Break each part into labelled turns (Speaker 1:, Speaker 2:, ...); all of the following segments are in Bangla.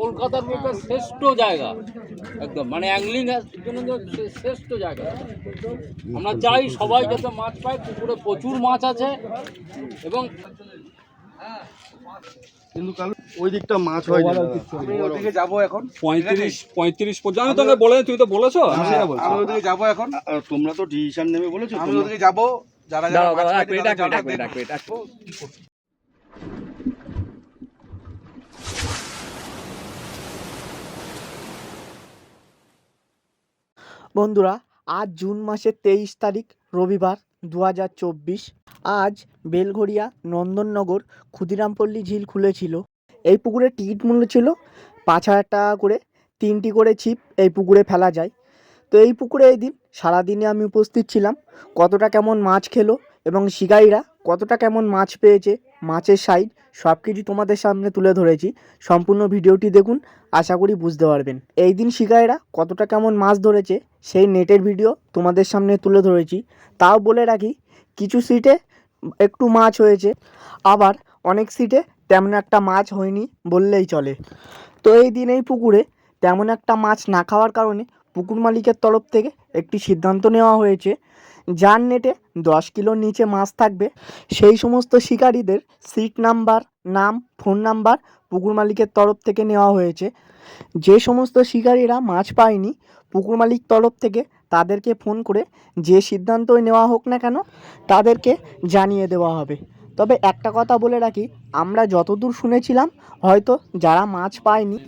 Speaker 1: কলকাতার বুকে শ্রেষ্ঠ জায়গা একদম। মানে অ্যাংলিং জন্য শ্রেষ্ঠ জায়গা। আমরা চাই সবাই যাতে মাছ পায় পুকুরে প্রচুর মাছ আছে এবং
Speaker 2: কিন্তু কাল ওই দিকটা মাছ হয়
Speaker 3: ওদিকে যাব এখন।
Speaker 4: পঁয়ত্রিশ পঁয়ত্রিশ পর্যন্ত আমি তোকে বলে তুই তো বলেছ? আমি
Speaker 3: ওদিকে যাব এখন।
Speaker 2: আর তোমরা তো ডিসিশন নেবে বলেছ
Speaker 3: আমি ওদিকে যাব। যারা যারা মাছ তারা জলটা দেখবে।
Speaker 5: বন্ধুরা, আজ জুন মাসের তেইশ তারিখ, রবিবার দু হাজার চব্বিশ। আজ বেলঘরিয়া নন্দননগর ক্ষুদিরামপল্লী ঝিল খুলেছিল। এই পুকুরের টিকিট মূল্য ছিল পাঁচ হাজার টাকা করে। তিনটি করে ছিপ এই পুকুরে ফেলা যায়। তো এই পুকুরে এই দিন, সারাদিনে আমি উপস্থিত ছিলাম। কতটা কেমন মাছ খেলো এবং শিকারীরা কতটা কেমন মাছ পেয়েছে মাছের সাইজ সব কিছু তোমাদের সামনে তুলে ধরেছি। সম্পূর্ণ ভিডিওটি দেখুন, আশা করি বুঝতে পারবেন। এই দিন শিকারীরা কতটা কেমন মাছ ধরেছে, সেই নেটের ভিডিও তোমাদের সামনে তুলে ধরেছি। তাও বলে রাখি, কিছু সিটে একটু মাছ হয়েছে, আবার অনেক সিটে তেমন একটা মাছ হয়নি বললেই চলে। তো এই দিন এই পুকুরে তেমন একটা মাছ না খাওয়ার কারণে পুকুর মালিকের তরফ থেকে একটি সিদ্ধান্ত নেওয়া হয়েছে। যার নেটে দশ কিলোর নিচে মাছ থাকবে। সেই সমস্ত শিকারীদের সিট নাম্বার নাম ফোন নাম্বার পুকুর মালিকের তরফ থেকে নেওয়া হয়েছে। যে সমস্ত শিকারীরা মাছ পায়নি পুকুর মালিক তরফ থেকে তাদেরকে ফোন করে যে সিদ্ধান্তই নেওয়া হোক না কেন তাদেরকে জানিয়ে দেওয়া হবে। তবে একটা কথা বলে রাখি, আমরা যতদূর শুনেছিলাম হয়তো যারা মাছ পায়নি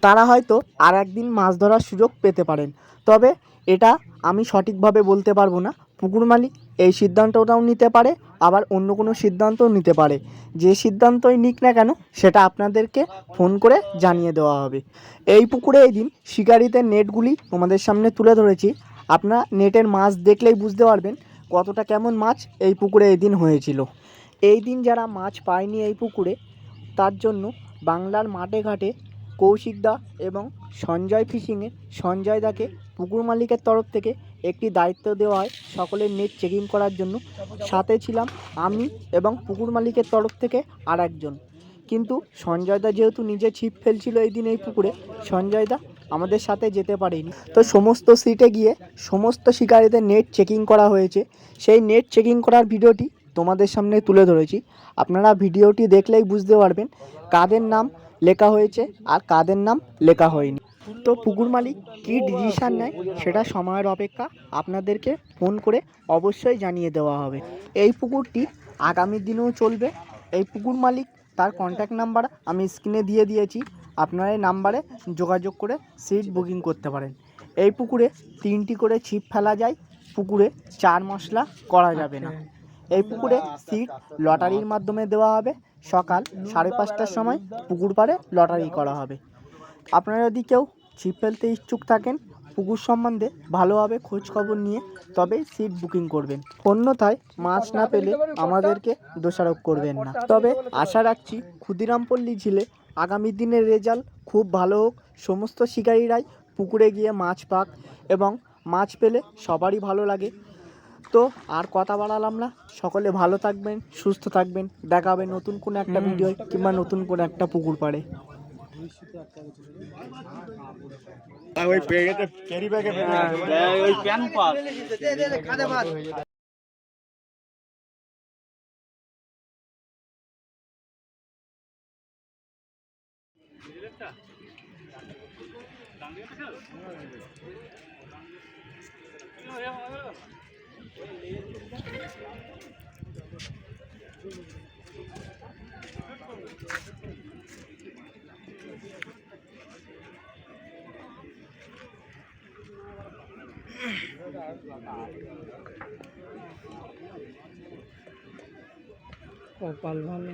Speaker 5: তারা হয়তো আর একদিন মাছ ধরার সুযোগ পেতে পারেন। তবে এটা আমি সঠিকভাবে বলতে পারব না। পুকুর মালিক এই সিদ্ধান্তটাও নিতে পারে, আবার অন্য কোনো সিদ্ধান্তও নিতে পারে। যে সিদ্ধান্তই নিক না কেন, সেটা আপনাদেরকে ফোন করে জানিয়ে দেওয়া হবে। এই পুকুরে এই দিন শিকারিদের নেটগুলি তোমাদের সামনে তুলে ধরেছি। আপনারা নেটের মাছ দেখলেই বুঝতে পারবেন কতটা কেমন মাছ এই পুকুরে এই দিন হয়েছিল। এই দিন যারা মাছ পায়নি এই পুকুরে, তার জন্য বাংলার মাঠে ঘাটে কৌশিকদা এবং সঞ্জয় ফিশিংয়ে সঞ্জয় দাকে পুকুর মালিকের তরফ থেকে একটি দায়িত্ব দেওয়া হয় সকলের নেট চেকিং করার জন্য। সাথে ছিলাম আমি এবং পুকুর মালিকের তরফ থেকে আর একজন কিন্তু সঞ্জয়দা যেহেতু নিজে ছিপ ফেলছিল এই দিন এই পুকুরে সঞ্জয়দা আমাদের সাথে যেতে পারেনি। তো সমস্ত সিটে গিয়ে সমস্ত শিকারীদের নেট চেকিং করা হয়েছে। সেই নেট চেকিং করার ভিডিওটি তোমাদের সামনে তুলে ধরেছি। আপনারা ভিডিওটি দেখলেই বুঝতে পারবেন কাদের নাম লেখা হয়েছে আর কাদের নাম লেখা হয়নি। তো পুকুর মালিক কী ডিসিশান নেয় সেটা সময়ের অপেক্ষা আপনাদেরকে ফোন করে অবশ্যই জানিয়ে দেওয়া হবে। এই পুকুরটি আগামী দিনেও চলবে। এই পুকুর মালিক তার কন্ট্যাক্ট নাম্বার আমি স্ক্রিনে দিয়ে দিয়েছি। আপনারা এই নাম্বারে যোগাযোগ করে সিট বুকিং করতে পারেন। এই পুকুরে তিনটি করে ছিপ ফেলা যায়। পুকুরে চার মশলা করা যাবে না। এই পুকুরে সিট লটারির মাধ্যমে দেওয়া হবে। সকাল সাড়ে পাঁচটার সময় পুকুর পাড়ে লটারি করা হবে। আপনারা যদি কেউ ছিপ ফেলতে ইচ্ছুক থাকেন, পুকুর সম্বন্ধে ভালোভাবে খোঁজ খবর নিয়ে তবেই সিট বুকিং করবেন। অন্যথায় মাছ না পেলে আমাদেরকে দোষারোপ করবেন না। তবে আশা রাখছি ক্ষুদিরামপল্লী ঝিলে আগামী দিনের রেজাল্ট খুব ভালো হোক। সমস্ত শিকারীরাই পুকুরে গিয়ে মাছ পাক এবং মাছ পেলে সবারই ভালো লাগে। তো আর কথা বাড়ালাম না। সকলে ভালো থাকবেন সুস্থ থাকবেন। দেখা হবে নতুন কোনো একটা ভিডিও কিংবা নতুন কোনো একটা পুকুর পাড়ে।
Speaker 2: ওই ক্যারি ব্যাগে
Speaker 1: ওই প্যান পাস
Speaker 5: কপাল ভালো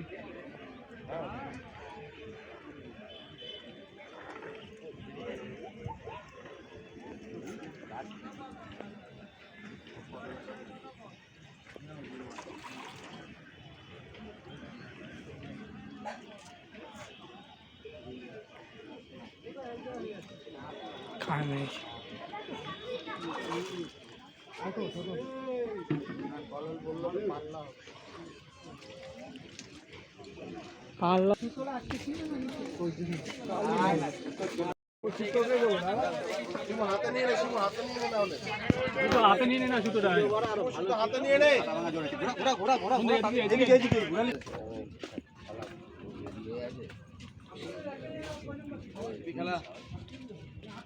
Speaker 5: হয়েছে পাল্লা
Speaker 6: হাতে নিয়ে না সুতোটা হাতে নিয়ে নে ঘোরা ঘোরা ঘোরা এদিকে খেলা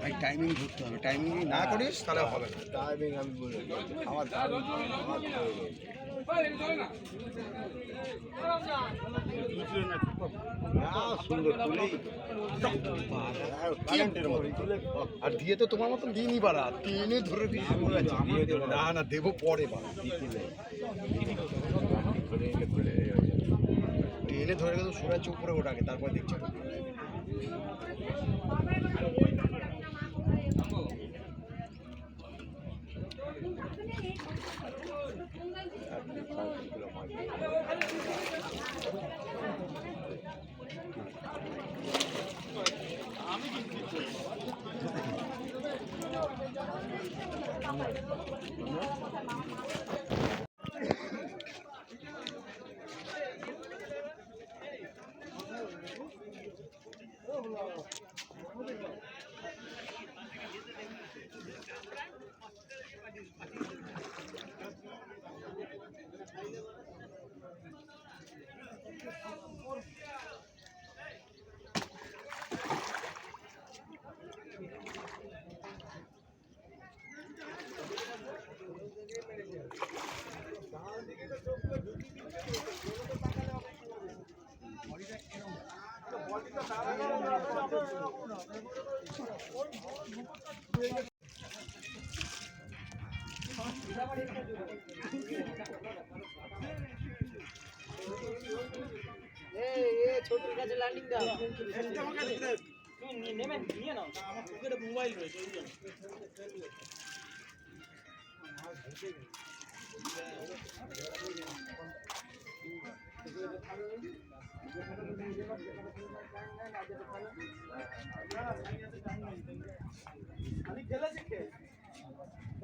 Speaker 6: ভাই টাইমিং ধরতে হবে। টাইমিং না করিস তাহলে হবে না। টাইমিং আমি বলি আমার আর দিয়ে তো তোমার মতন দিনই বাড়া। তিনে ধরে না না দেবো পরে বাড়া। টেনে ধরে গেল সূর্য উপরে ওঠাকে তারপর দেখছি। আমি
Speaker 7: তুমি নেবেন নিয়ে নাও আমার পকেটে মোবাইল রয়েছে খালি খেলেছে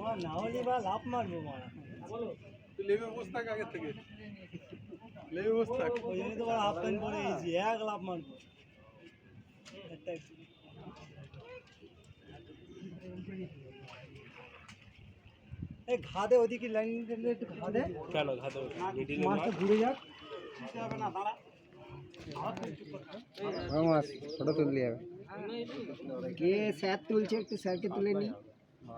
Speaker 7: ওরা না হলে বা লাভ মারবো মারা বলো
Speaker 3: লেবে বসে থাক আগে থেকে লেবে বসে থাক
Speaker 7: ওই জন্য তো ওরা হাফ প্যান্ট পরে এসেছি এক লাভ মারবো একটা এই ঘাদে ওদিকে লাইন একটু ঘাদে কেন ঘাদে মাছটা ঘুরে যাক হবে না দাঁড়া মাছ ফটো তুললি হবে কে স্যার তুলছে একটু স্যারকে তুলে নিই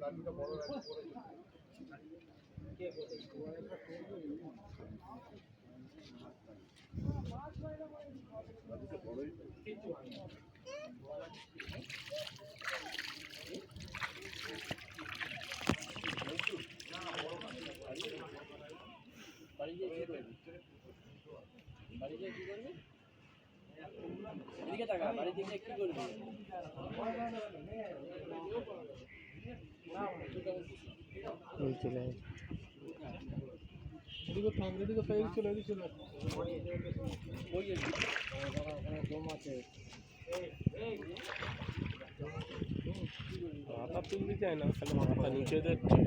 Speaker 7: লাড্ডুটা বড় কি করবি
Speaker 8: এদিকে টাকা বাড়ি গিয়ে কি করবি?
Speaker 7: এদিকে
Speaker 3: মাথা তুলতে চায় না, খালি মাথা নিচে যাচ্ছে।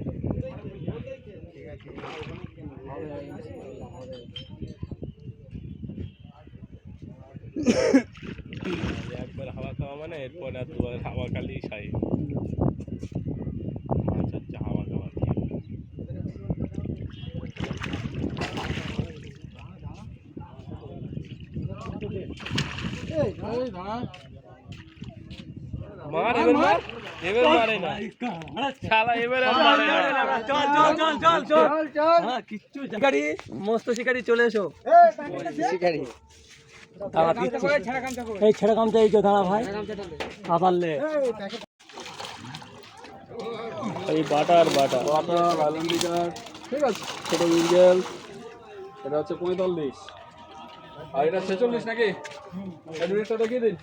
Speaker 3: একবার হাওয়া খাওয়া মানে এরপর আর দুবার হাওয়া খালি খাই। মার এবার মার এবার মারে না। শালা এবার মারে না।
Speaker 4: চল চল চল চল চল হ্যাঁ কিচ্ছু শিকারি মস্ত শিকারি চলে এসো। দাঁড়া দিচ্ছি এই ছেড়ে কামটা এই দাঁড়া ভাই।
Speaker 3: এই বাটার বাটার।
Speaker 4: বাটা ভ্যালেন্টিকার ঠিক আছে। সেটা ইঞ্জেল এটা হচ্ছে পঁয়তাল্লিশ আর এটা ছেচল্লিশ নাকি? দেখিয়ে দিন।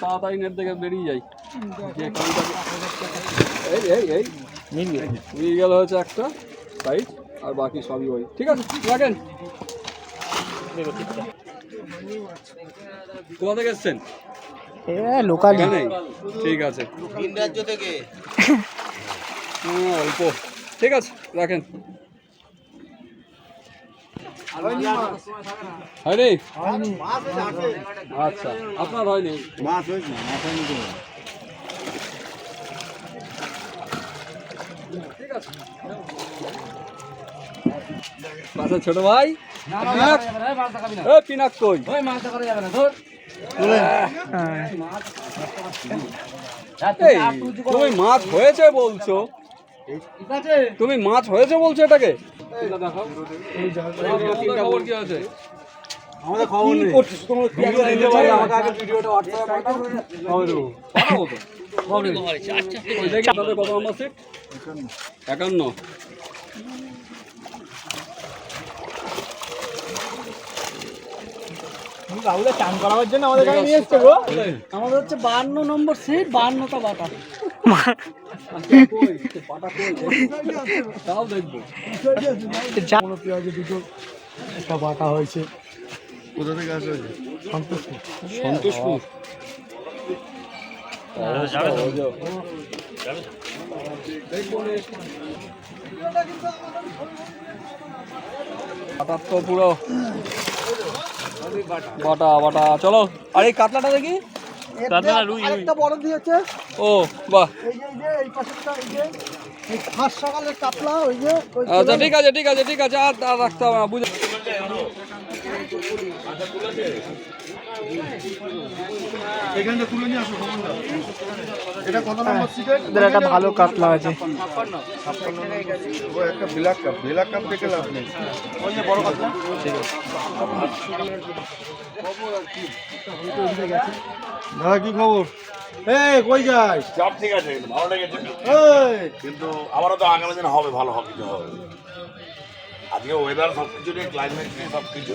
Speaker 4: সাত থেকে বেরিয়ে যাই। যে এই এই এই। গেল। হচ্ছে একটা সাইড আর বাকি সবই ওই। ঠিক আছে রাখেন। কোথা থেকে এসছেন?
Speaker 5: হ্যাঁ লোকালি
Speaker 4: ঠিক আছে। অল্প। ঠিক আছে রাখেন। হয়নি আচ্ছা আপনার হয়নি?
Speaker 2: মাছ হয়েছে মাছ হয়নি
Speaker 4: ঠিক আছে ছোট ভাই? পিনাক কই? তুমি মাছ হয়েছে বলছো। তুমি মাছ হয়েছে বলছো এটাকে? খবর কি আছে
Speaker 2: আমাদের খবর নেই।
Speaker 4: ভিডিও দিতে পারি আমাকে আগে ভিডিওটা হোয়াটসঅ্যাপে পাঠাও পাঠাবো তো ওই দেখি তাহলে কত নম্বর সিট একান্ন।
Speaker 5: বাবুলে চান করাবার জন্য আমাদের গাড়ি নিয়ে এসছে গো। আমাদের হচ্ছে বাহান্ন নম্বর সিট বাহান্নটা বাটা।
Speaker 4: তাও দেখব।
Speaker 5: কোনো পেঁয়াজে দুটো একটা বাটা হয়েছে।
Speaker 2: কোথা থেকে আসা হয়েছে?
Speaker 4: সন্তোষপুর? বাটার তো পুরো বাটা বাটা। চলো আর এই কাতলাটা দেখি?
Speaker 5: আরেকটা বড় দিয়েছে
Speaker 4: ও বাহ।
Speaker 5: এই যে এই যে এই পাশেরটা এই যে কাতলা
Speaker 4: আচ্ছা ঠিক আছে ঠিক আছে ঠিক আছে আর আর রাখতে হবে না বুঝে
Speaker 2: এখানটা তুলে নিয়ে আসো এটা কত নম্বর সিটের
Speaker 5: এদের একটা ভালো কাতলা আছে।
Speaker 2: ও একটা ব্ল্যাক কাপ ব্ল্যাক কাপ দেখে লাভ নেই। ওই যে বড় কথা দাদা কি খবর? এই কই যাই
Speaker 9: সব ঠিক আছে ভালো লেগেছে।
Speaker 2: এই।
Speaker 9: কিন্তু আমারও তো আগামী দিন হবে ভালো হবে আজকে ওয়েদার সব কিছু নিয়ে ক্লাইমেট নিয়ে সব কিছু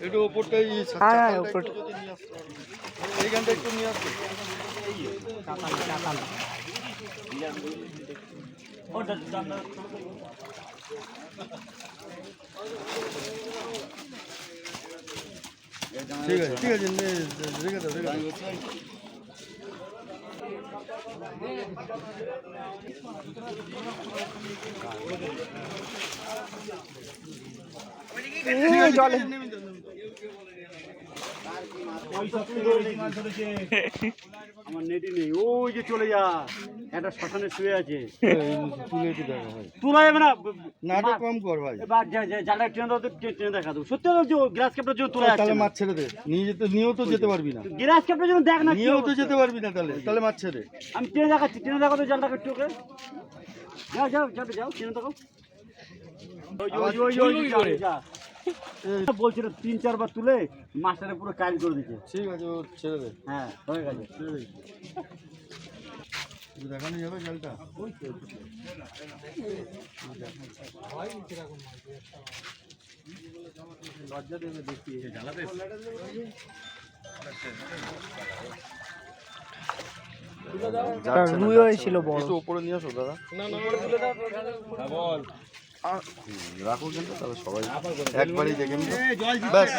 Speaker 5: একটু
Speaker 2: উপরটাই
Speaker 5: হ্যাঁ হ্যাঁ উপরটা
Speaker 2: এইখানটা একটু নিয়ে আসবে ঠিক আছে ঠিক আছে রেখে দাও রেখে দাও।
Speaker 5: জলে
Speaker 10: আমার নেটি নেই ওই যে চলে যা। একটা শ্মশানে শুয়ে আছে।
Speaker 2: তুলে
Speaker 10: যাবে না
Speaker 2: নাটক কম কর ভাই।
Speaker 10: জানলা ট্রেন তো ট্রেন দেখা দেবো। সত্যি তো গ্লাস ক্যাপটার জন্য তোলা
Speaker 2: তাহলে মাছ ছেড়ে দে। নিয়ে যেতে নিয়েও তো যেতে পারবি না।
Speaker 10: গ্লাস ক্যাপটার জন্য দেখ না
Speaker 2: নিয়েও তো যেতে পারবি না তাহলে। তাহলে মাছ ছেড়ে
Speaker 10: আমি ট্রেনে দেখাচ্ছি ট্রেনে দেখাতো জানলা একটু ওকে। যাও যাও যাও যাও ট্রেনে দেখো বলছিল তিন চারবার তুলে মাস্টারে পুরো কাজ করে দিচ্ছে
Speaker 2: ঠিক আছে ও ছেড়ে দে।
Speaker 10: হ্যাঁ হয়ে গেছে।
Speaker 2: দেখানো যাবে জলটা
Speaker 5: রুই হয়েছিল বড়।
Speaker 2: উপরে নিয়ে আসো দাদা। রাখো কিন্তু তাহলে সবাই একবারই দেখে ব্যাস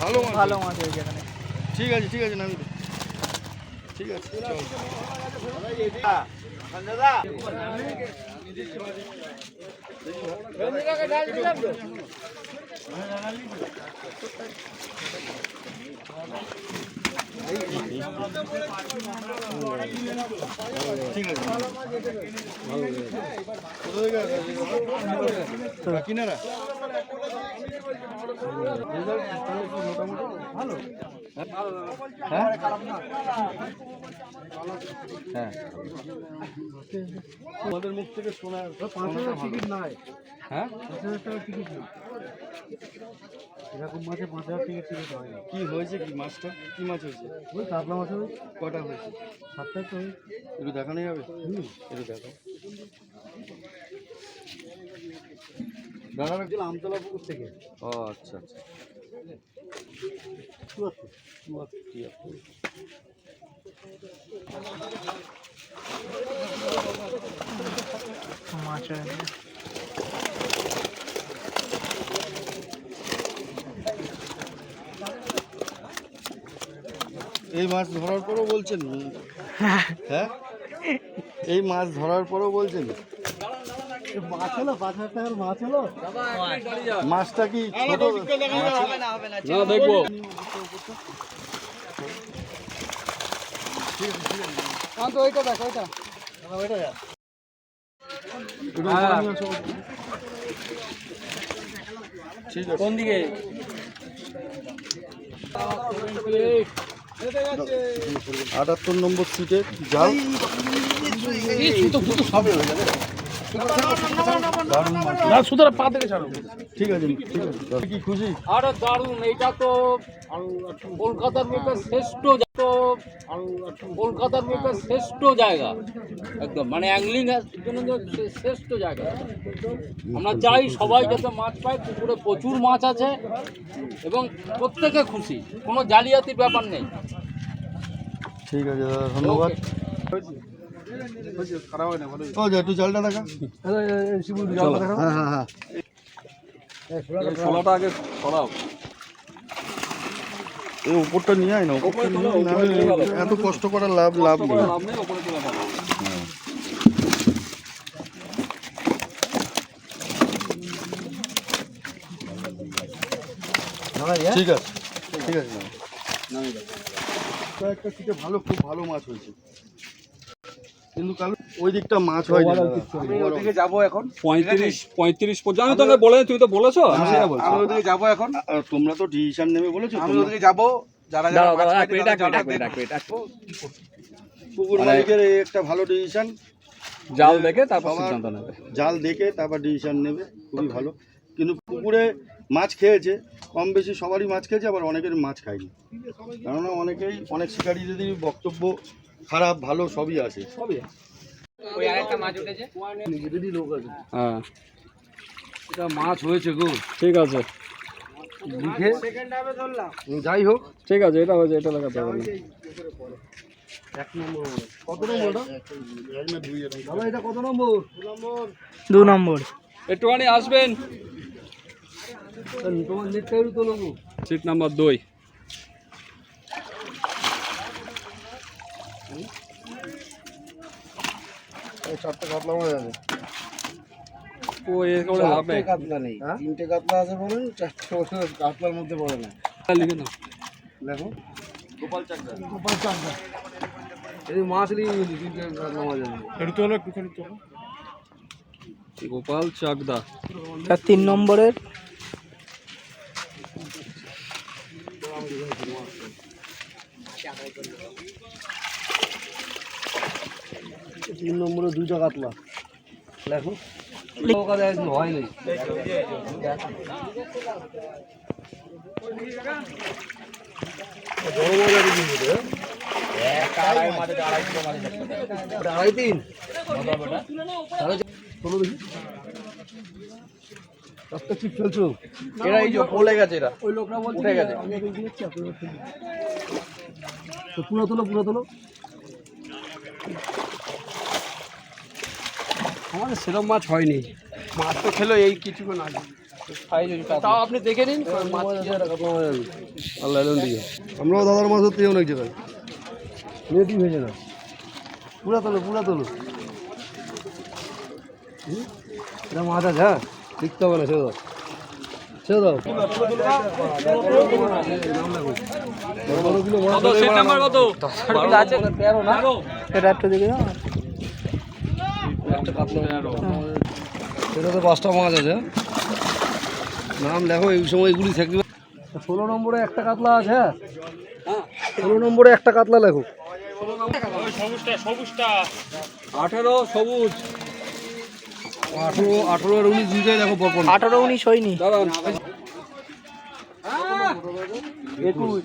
Speaker 2: ভালো মাছ
Speaker 5: ভালো মাছ। হয়েছে এখানে।
Speaker 2: ঠিক আছে ঠিক আছে নামি ঠিক আছে চল। ঠিক আছে কোথা থেকে আসা? কিনারা
Speaker 10: আমাদের মুখ থেকে শোনা টিকিট নাই
Speaker 4: হ্যাঁ?
Speaker 10: এরকম মাছে পাঁচ হাজার টিকিট টিকিট হয়।
Speaker 2: কি হয়েছে কি মাছটা? কি মাছ হয়েছে?
Speaker 10: ওই কাতলা মাছ
Speaker 2: কটা হয়েছে?
Speaker 10: সাতটাই তো।
Speaker 2: একটু দেখানো যাবে? হুম। একটু দেখো
Speaker 10: দাদা রাখছিল আমতলা পুকুর থেকে।
Speaker 2: ও আচ্ছা আচ্ছা।
Speaker 10: চুয়াত্তর।
Speaker 5: মাছ
Speaker 2: এই মাছ ধরার পরও বলছেন? হ্যাঁ। এই মাছ ধরার পরও বলছেন?
Speaker 10: মাছ হলো পাঁচ হাজার টাকার মাছ হলো?
Speaker 2: মাছটা কি
Speaker 4: দেখব।
Speaker 2: ঠিক আছে
Speaker 1: কোন দিকে?
Speaker 2: আটাত্তর নম্বর সিটে জাল ঠিক আছে ঠিক আছে। কি খুশি?
Speaker 1: আরে দারুণ এইটা তো কলকাতার শ্রেষ্ঠ তো কলকাতার শ্রেষ্ঠ জায়গা। একদম মানে অ্যাংলিং জন্য শ্রেষ্ঠ জায়গা। আমরা চাই সবাই যাতে মাছ পায় পুকুরে প্রচুর মাছ আছে এবং প্রত্যেকে খুশি কোনো জালিয়াতির ব্যাপার নেই।
Speaker 2: ঠিক আছে দাদা ধন্যবাদ। ও যা একটু জালটা দেখা। হ্যাঁ হ্যাঁ হ্যাঁ
Speaker 4: ছোলাটা আগে ছড়াও।
Speaker 2: এই উপরটা নিয়ে আয় না। এত কষ্ট করার লাভ লাভ নেই। ঠিক আছে ঠিক আছে। সিটে ভালো খুব ভালো মাছ হয়েছে। কিন্তু কাল ওই দিকটা মাছ হয় না
Speaker 10: ওদিকে যাব এখন
Speaker 4: পঁয়ত্রিশ পঁয়ত্রিশ পর্যন্ত আমি বলে তুমি তো বলেছ? আমি সেটা বলছি।
Speaker 10: আমি ওদিকে যাব এখন।
Speaker 2: আর তোমরা তো ডিসিশন নেবে বলেছ
Speaker 10: আমি ওদিকে যাব যারা যারা
Speaker 2: পুকুর মালিকের এই একটা ভালো ডিসিশন
Speaker 4: জাল দেখে তারপর সিদ্ধান্ত নেবে।
Speaker 2: জাল দেখে তারপর ডিসিশন নেবে খুবই ভালো। কিন্তু পুকুরে মাছ খেয়েছে কম বেশি সবারই মাছ খেয়েছে আবার অনেকের মাছ খায়নি। কেননা অনেকেই অনেক শিকারীদের বক্তব্য খারাপ ভালো সবই আছে।
Speaker 4: সবই হ্যাঁ।
Speaker 1: এটা মাছ হয়েছে গো।
Speaker 4: ঠিক আছে।
Speaker 2: যাই হোক।
Speaker 4: ঠিক আছে এটা হয়েছে এটা লাগাতে হবে
Speaker 2: কত নম্বর এক না দুই এরকম
Speaker 10: দাদা এটা কত নম্বর?
Speaker 5: দু নম্বর।
Speaker 4: একটুখানি আসবেন। সিট নাম্বার দুই।
Speaker 2: চারটে কাতলা মাছ আছে?
Speaker 4: ও এ করে লাভ নেই
Speaker 10: কাতলা নেই। তিনটে কাতলা আছে বলুন চারটে কাতলার মধ্যে পড়ে না।
Speaker 4: লিখে দাও
Speaker 10: দেখো। গোপাল চাকদা। গোপাল চাকদা। এই মাছ নিয়ে তিনটে কাতলা মাছ আছে।
Speaker 4: গোপাল চাকদা।
Speaker 5: তার তিন নম্বরের।
Speaker 10: তিন নম্বরে দুইটা কাতলা দেখো হয়। ওটা আড়াই তিন সাড়ে দেখি রাস্তা ঠিক চলছো
Speaker 3: এরা এই যে গেছে এরা
Speaker 10: ওই লোকরা বলছে
Speaker 3: গেছে।
Speaker 10: আমি এখন দিচ্ছি আপনারা তুলুন। তো পুরো তোলো পুরো তোলো আমাদের সেরকম মাছ হয়নি।
Speaker 3: মাছ তো খেলো এই কিছুক্ষণ আগে। তাও আপনি দেখে নিন
Speaker 10: দিকে আমরাও দাদার মাছ ধরতে অনেক জায়গায়। নেটই ভেজে না পুরা তোলো পুরা তোলো। হুম? এটা মাছ আছে হ্যাঁ? দেখতে হবে না সে দাও। সে দাও।
Speaker 3: কত? সেট কত? আছে তেরো না
Speaker 5: এটা একটু দেখে দাও
Speaker 10: এটা তো পাঁচটা মাছ আছে। হ্যাঁ? নাম লেখো এই সময় এগুলি থাকবে। ষোলো নম্বরে একটা কাতলা আছে হ্যাঁ? ষোলো নম্বরে একটা কাতলা লেখো। আঠেরো সবুজ। আঠেরো আঠেরো আর উনিশ দুইটাই দেখো পরপর।
Speaker 5: আঠারো উনিশ হয়নি।
Speaker 10: দাঁড়ান। একুশ।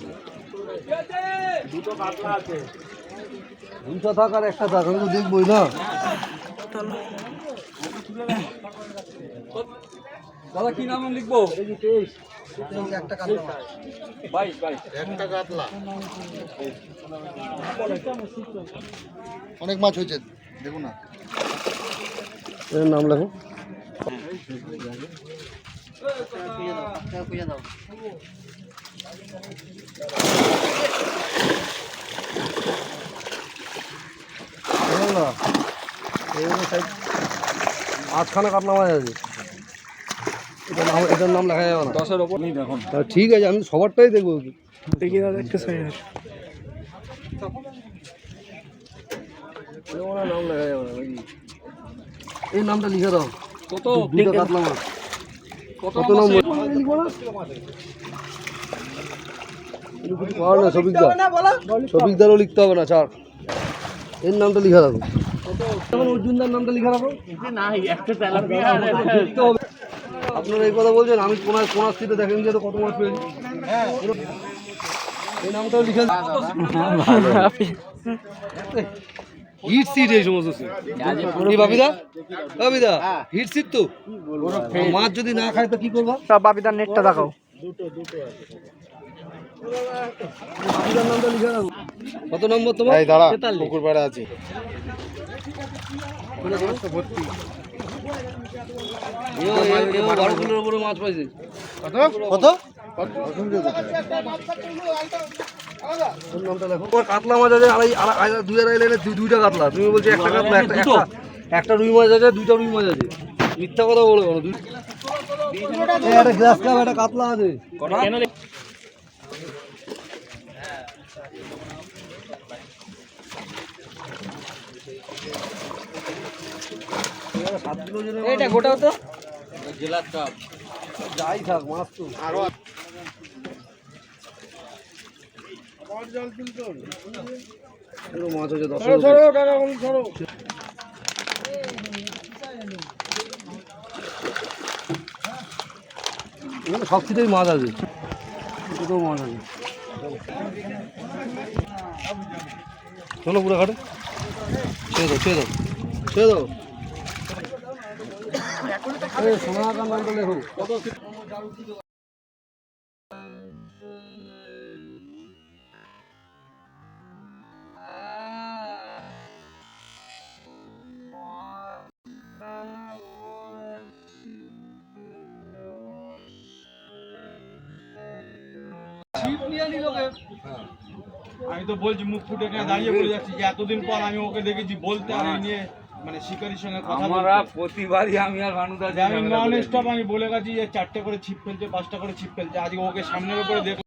Speaker 10: দুটো থাক আর একটা থাক আমি তো দেখবোই না। দাদা কি নাম লিখব?
Speaker 3: বাইশ বাইশ
Speaker 2: অনেক মাছ হয়েছে দেখুন না।
Speaker 10: এর নাম লেখো। বুঝলেন এইগুলো সাইড- আটখানা কাতলা মাছ আছে। এটার নাম এটার নাম লেখা যাবে না।
Speaker 3: দশের ওপর। দেখুন।
Speaker 10: তা ঠিক আছে আমি সবারটাই দেখব।
Speaker 5: দেখি দাদা একটু সাইড
Speaker 10: নাম লেখা যাবে না নাকি? এই নামটা লিখে দাও।
Speaker 3: কত?
Speaker 10: দুটো কাতলা মাছ
Speaker 3: কত
Speaker 10: নম্বর লিখব না পাওয়ার না সবিকদারও লিখতে হবে না ছাড়। এর নামটা লিখে রাখো অর্জুনদার নামটা লিখে রাখো। লিখতে হবে। আপনারা এই কথা বলছেন আমি কোনার কোনার দেখেন যে কত মাছ পেয়েছি। এই নামটাও লিখে হিট সিট এই সমস্ত হিট সিট তো। মাছ যদি না খায় তো কি করবা?
Speaker 5: সব বাপিদার নেটটা দেখাও।
Speaker 10: নামটা লিখে কত নম্বর তোমার?
Speaker 2: দাঁড়া পুকুর পাড়ে আছে।
Speaker 10: কাতলা মাছ আছে আড়াই আড়াই আড়াই- দুই আড়াই লাইনে দুইটা কাতলা। তুমি বলছো একটা কাতলা একটা একটা একটা রুই মাছ আছে দুইটা রুই মাছ আছে। মিথ্যা কথা বলো কেন? দুই একটা গ্লাস কাপ একটা কাতলা আছে সাত কিলো জনের মাছ
Speaker 3: এটা গোটাও তো। জেলার কাপ
Speaker 10: যাই থাক মাছ তো। আরও মাছ হচ্ছে দশ এখানে সব কিছুই মাছ আছে। এটাতেও মাছ আছে। চলো পুরো ঘাটে। ছেড়ে দাও ছেড়ে দাও ছেড়ে দাও এই সোনাকার নামটা লেখো কত
Speaker 11: আমি তো বলছি মুখ ফুটে দাঁড়িয়ে বলে যাচ্ছি যে এতদিন পর আমি ওকে দেখেছি বলতে আমি নিয়ে মানে শিকারির সঙ্গে কথা
Speaker 3: আমরা প্রতিবারই আমি আর ভানুদা
Speaker 11: আমি নন স্টপ আমি বলে গেছি যে চারটে করে ছিপ ফেলছে পাঁচটা করে ছিপ ফেলছে আজকে ওকে সামনের উপরে দেখ।